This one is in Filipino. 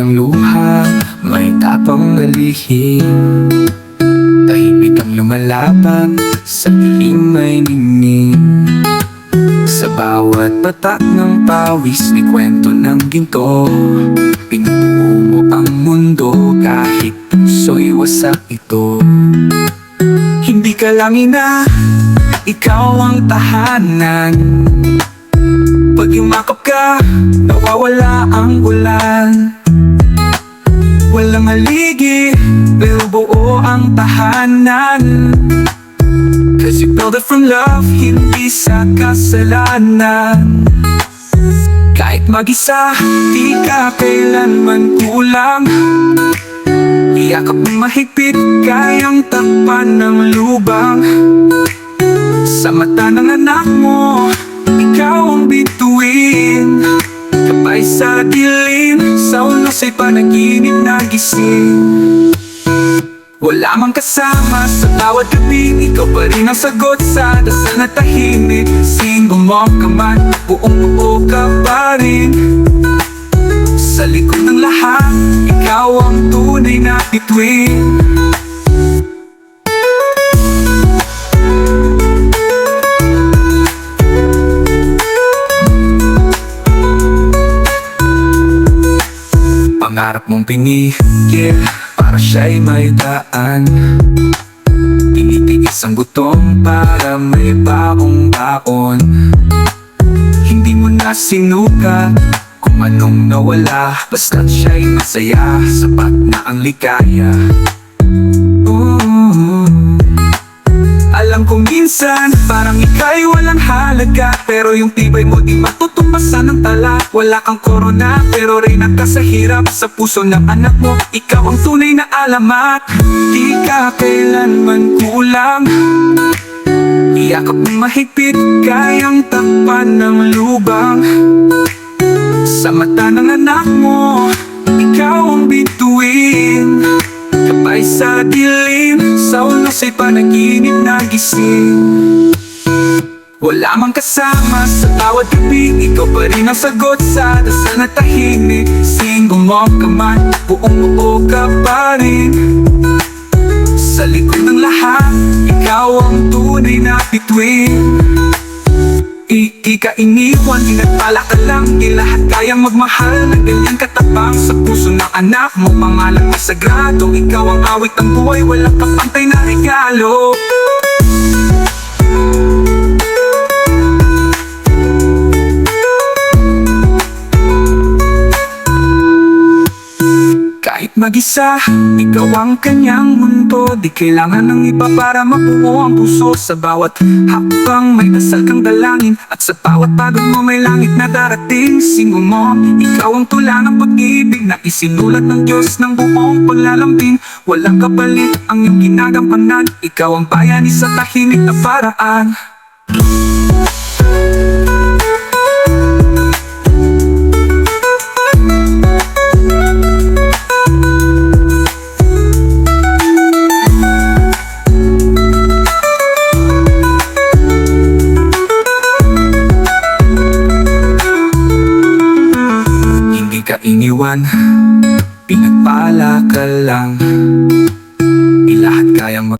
ng luha May tapang nalihim Tahimik ang lumalaban Sa ilim ay ningning Sa bawat patak ng pawis May kwento ng ginto. Pinubuo mo ang mundo Kahit puso'y wasak ito. Hindi ka lang ina Ikaw ang tahanan. Pag yumakap ka Nawawala ang ulan. Walang haligi Pero buo ang tahanan. Cause you build it from love Hindi sa kasalanan. Kahit mag-isa Di ka kailanman kulang. Iyakap ng mahigpit Kayang takpan ng lubang. Sa mata ng anak mo Ikaw ang bituin. Kapay sa dilim Sa unos ay panaginip na gising. Wala mang kasama sa bawat gabi Ikaw pa rin ang sagot sa dasal na tahimik. Single mom ka man, buong buo ka pa rin. Sa likod ng lahat, ikaw ang tunay na bituin Pangarap mong pinigil Para siya'y may daan. Tinitiis ang butong para may baong baon. Hindi mo na sinukat Kung anong nawala. Basta't siya'y masaya Sapat na ang ligaya. Ooh. Alam ko minsan Parang ika'y walang halaga Pero yung tibay mo di matutumbasan ng tala Wala kang korona Pero rin ka sa hirap Sa puso ng anak mo Ikaw ang tunay na alamat. Di ka kailanman kulang. Iyakap ng mahigpit Kayang takpan ng lubang. Sa mata ng anak mo Ikaw ang bituin. Kapay sa dilim Sa unos ay panaginip na gising Wala mang kasama sa bawat gabi. Ikaw pa rin ang sagot sa dasal na tahimik. Single mom ka man, buong buo ka pa rin. Sa likod ng lahat, ikaw ang tunay na bituin. Di ka ka lang Di lahat kayang magmahal. Na ganyan katapang Sa puso ng anak mo, pangalan mo sagrado. Ikaw ang awit ng buhay, walang kapantay na regalo mag-isa, ikaw ang kanyang mundo. Di kailangan ng iba para mabuo ang puso. Sa bawat hakbang may dasal kang dalangin. At sa bawat pagod mo may langit na darating. Singo mo, ikaw ang tula ng pag-ibig. Na isinulat ng Diyos ng buong paglalambing. Walang kapalit ang iyong ginagampanan. Ikaw ang bayani sa tahimik na paraan ka iniwan Pinagpala ka lang. Di lahat kayang mag